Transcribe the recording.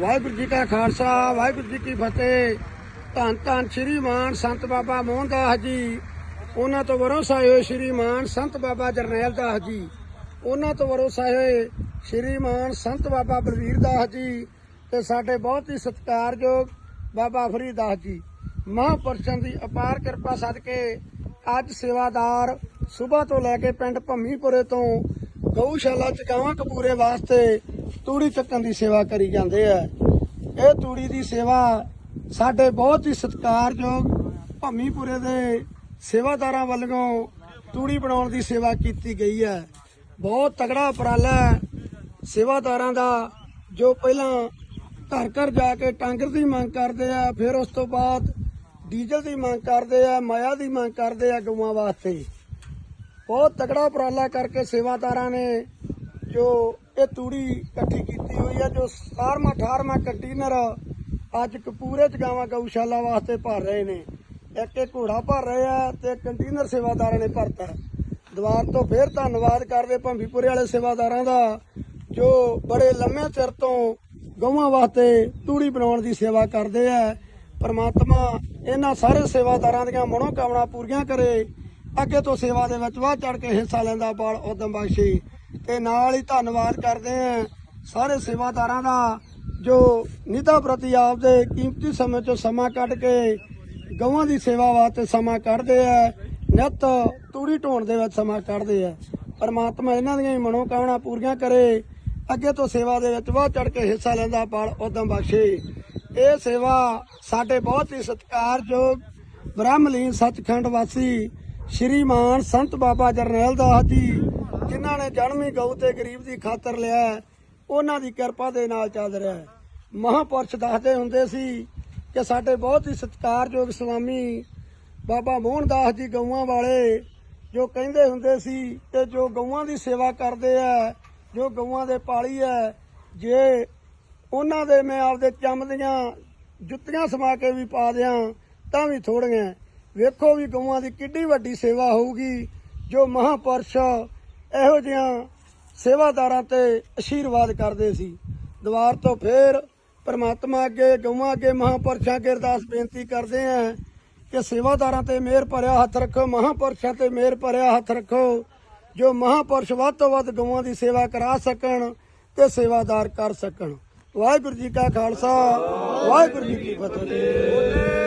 ਵਾਹਿਗੁਰੂ ਜੀ ਕਾ ਖਾਲਸਾ, ਵਾਹਿਗੁਰੂ ਜੀ ਕੀ ਫਤਿਹ। ਧੰਨ ਧੰਨ ਸ੍ਰੀ ਮਾਨ ਸੰਤ ਬਾਬਾ ਮੋਹਨ ਦਾਸ ਜੀ। ਉਹਨਾਂ ਤੋਂ ਵਰੋਸਾ ਹੋਏ ਸ੍ਰੀ ਮਾਨ ਸੰਤ ਬਾਬਾ ਜਰਨੈਲ ਦਾਸ ਜੀ। ਉਹਨਾਂ ਤੋਂ ਵਰੋਸਾ ਹੋਏ ਸ੍ਰੀ ਮਾਨ ਸੰਤ ਬਾਬਾ ਬਲਵੀਰ ਦਾਸ ਜੀ ਤੇ ਸਾਡੇ ਬਹੁਤ ਹੀ ਸਤਿਕਾਰਯੋਗ ਬਾਬਾ ਫਰੀਦ ਦਾਸ ਜੀ। ਮਹਾਂਪੁਰਸ਼ਾਂ ਦੀ ਅਪਾਰ ਕਿਰਪਾ ਸਦਕੇ ਅੱਜ ਸੇਵਾਦਾਰ ਸਵੇਰ ਤੋਂ ਲੈ ਕੇ ਪਿੰਡ ਭੰਮੀਪੁਰੇ ਤੋਂ ਗਊਸ਼ਾਲਾ ਚ ਗਾਵਾਂ ਕਪੂਰੇ ਵਾਸਤੇ ਤੂੜੀ ਚੱਕਣ ਦੀ ਸੇਵਾ ਕਰੀ ਜਾਂਦੇ ਆ। ਇਹ ਤੂੜੀ ਦੀ ਸੇਵਾ ਸਾਡੇ ਬਹੁਤ ਹੀ ਸਤਿਕਾਰਯੋਗ ਭੰਮੀਪੁਰੇ ਦੇ ਸੇਵਾਦਾਰਾਂ ਵੱਲੋਂ ਤੂੜੀ ਬਣਾਉਣ ਦੀ ਸੇਵਾ ਕੀਤੀ ਗਈ ਹੈ। ਬਹੁਤ ਤਗੜਾ ਉਪਰਾਲਾ ਹੈ। ਸੇਵਾਦਾਰਾਂ ਦਾ ਜੋ ਪਹਿਲਾਂ ਘਰ ਘਰ ਜਾ ਕੇ ਟਾਂਗਰ ਦੀ ਮੰਗ ਕਰਦੇ ਆ, ਫਿਰ ਉਸ ਤੋਂ ਬਾਅਦ ਡੀਜ਼ਲ ਦੀ ਮੰਗ ਕਰਦੇ ਆ, ਮਾਇਆ ਦੀ ਮੰਗ ਕਰਦੇ ਆ ਗਊਆਂ ਵਾਸਤੇ। ਬਹੁਤ ਤਕੜਾ ਉਪਰਾਲਾ ਕਰਕੇ ਸੇਵਾਦਾਰਾਂ ਨੇ ਜੋ ਇਹ ਤੂੜੀ ਇਕੱਠੀ ਕੀਤੀ ਹੋਈ ਹੈ ਜੋ 17ਵਾਂ 18ਵਾਂ ਕੰਟੇਨਰ ਅੱਜ ਕਪੂਰੇ ਚ ਗਾਵਾਂ ਗਊਸ਼ਾਲਾ ਵਾਸਤੇ ਭਰ ਰਹੇ ਨੇ। ਇੱਕ ਇੱਕ ਘੋੜਾ ਭਰ ਰਹੇ ਆ ਤੇ ਕੰਟੇਨਰ ਸੇਵਾਦਾਰਾਂ ਨੇ ਭਰਤਾ ਦੁਆਰ ਤੋਂ ਫੇਰ ਧੰਨਵਾਦ ਕਰਦੇ ਭੰਬੀਪੁਰੇ ਵਾਲੇ ਸੇਵਾਦਾਰਾਂ ਦਾ, ਜੋ ਬੜੇ ਲੰਮੇ ਚਿਰ ਤੋਂ ਗਊਆਂ ਵਾਸਤੇ ਤੂੜੀ ਬਣਾਉਣ ਦੀ ਸੇਵਾ ਕਰਦੇ ਆ। ਪਰਮਾਤਮਾ ਇਹਨਾਂ ਸਾਰੇ ਸੇਵਾਦਾਰਾਂ ਦੀਆਂ ਮਨੋਕਾਮਨਾ ਪੂਰੀਆਂ ਕਰੇ। ਅੱਗੇ ਤੋਂ ਸੇਵਾ ਦੇ ਵਿੱਚ ਵੱਧ ਚੜ ਕੇ ਹਿੱਸਾ ਲੈਂਦਾ ਬਾਲ ਉਦਮ ਬਖਸ਼ੀ। ਤੇ ਨਾਲ ਹੀ ਧੰਨਵਾਦ ਕਰਦੇ ਆ ਸਾਰੇ ਸੇਵਾਦਾਰਾਂ ਦਾ ਜੋ ਨਿਧਾ ਪ੍ਰਤੀ ਆਪਦੇ ਕੀਮਤੀ ਸਮੇਂ ਚੋਂ ਸਮਾਂ ਕੱਢ ਕੇ ਗਊਆਂ ਦੀ ਸੇਵਾ ਵਾਸਤੇ ਸਮਾਂ ਕੱਢਦੇ ਆ, ਨਿਤ ਤੂੜੀ ਢੋਣ ਦੇ ਵਿੱਚ ਸਮਾਂ ਕੱਢਦੇ ਆ। ਪਰਮਾਤਮਾ ਇਹਨਾਂ ਦੀਆਂ ਹੀ ਮਨੋਕਾਮਨਾ ਪੂਰੀਆਂ ਕਰੇ, ਅੱਗੇ ਤੋਂ ਸੇਵਾ ਦੇ ਵਿੱਚ ਵੱਧ ਚੜ ਕੇ ਹਿੱਸਾ ਲੈਂਦਾ ਪਾਲ ਉਦਮ ਬਖਸ਼ੇ। ਇਹ ਸੇਵਾ ਸਾਡੇ ਬਹੁਤ ਹੀ ਸਤਿਕਾਰਯੋਗ ਬ੍ਰਹਮਲੀਨ ਸੱਚਖੰਡ ਵਾਸੀ ਸ਼੍ਰੀਮਾਨ ਸੰਤ ਬਾਬਾ ਜਰਨੈਲ ਦਾਸ ਜੀ, ਜਿਨ੍ਹਾਂ ਨੇ ਜਨਮੀ ਗਊ ਤੇ ਗਰੀਬ ਦੀ ਖਾਤਰ ਲਿਆ ਉਹਨਾਂ ਦੀ ਕਿਰਪਾ ਦੇ ਨਾਲ ਚੱਲ ਰਿਹਾ ਹੈ। ਮਹਾਪੁਰਸ਼ ਦੱਸਦੇ ਹੁੰਦੇ ਸੀ ਕਿ ਸਾਡੇ ਬਹੁਤ ਹੀ ਸਤਿਕਾਰਯੋਗ ਸੁਆਮੀ ਬਾਬਾ ਮੋਹਨ ਦਾਸ ਜੀ ਗਊਆਂ ਵਾਲੇ, ਜੋ ਕਹਿੰਦੇ ਹੁੰਦੇ ਸੀ ਕਿ ਜੋ ਗਊਆਂ ਦੀ ਸੇਵਾ ਕਰਦੇ ਆ, ਜੋ ਗਊਆਂ ਦੇ ਪਾਲੀ ਹੈ ਜੇ ਉਹਨਾਂ ਦੇ ਮੈਂ ਆਪਦੇ ਚੰਮ ਦੀਆਂ ਜੁੱਤੀਆਂ ਸਮਾ ਕੇ ਵੀ ਪਾ ਦਿਆਂ, ਤਾਂ ਵੀ ਥੋੜੀਆਂ ਵੇਖੋ ਵੀ ਗਊਆਂ ਦੀ ਕਿੱਡੀ ਵੱਡੀ ਸੇਵਾ ਹੋਊਗੀ, ਜੋ ਮਹਾਪੁਰਸ਼ ਇਹੋ ਜਿਹੀਆਂ ਸੇਵਾਦਾਰਾਂ ਤੇ ਅਸ਼ੀਰਵਾਦ ਕਰਦੇ ਸੀ। ਦੁਆਰ ਤੋਂ ਫੇਰ ਪਰਮਾਤਮਾ ਅੱਗੇ, ਗਊਆਂ ਅੱਗੇ, ਮਹਾਪੁਰਸ਼ਾਂ ਅੱਗੇ ਅਰਦਾਸ ਬੇਨਤੀ ਕਰਦੇ ਆਂ ਕਿ ਸੇਵਾਦਾਰਾਂ ਤੇ ਮਿਹਰ ਭਰਿਆ ਹੱਥ ਰੱਖੋ, ਮਹਾਪੁਰਸ਼ਾਂ ਤੇ ਮਿਹਰ ਭਰਿਆ ਹੱਥ ਰੱਖੋ, ਜੋ ਮਹਾਪੁਰਸ਼ ਵੱਧ ਤੋਂ ਵੱਧ ਗਊਆਂ ਦੀ ਸੇਵਾ ਕਰਾ ਸਕਣ ਤੇ ਸੇਵਾਦਾਰ ਕਰ ਸਕਣ। ਵਾਹਿਗੁਰੂ ਜੀ ਕਾ ਖਾਲਸਾ, ਵਾਹਿਗੁਰੂ ਜੀ ਕੀ ਫਤਿਹ।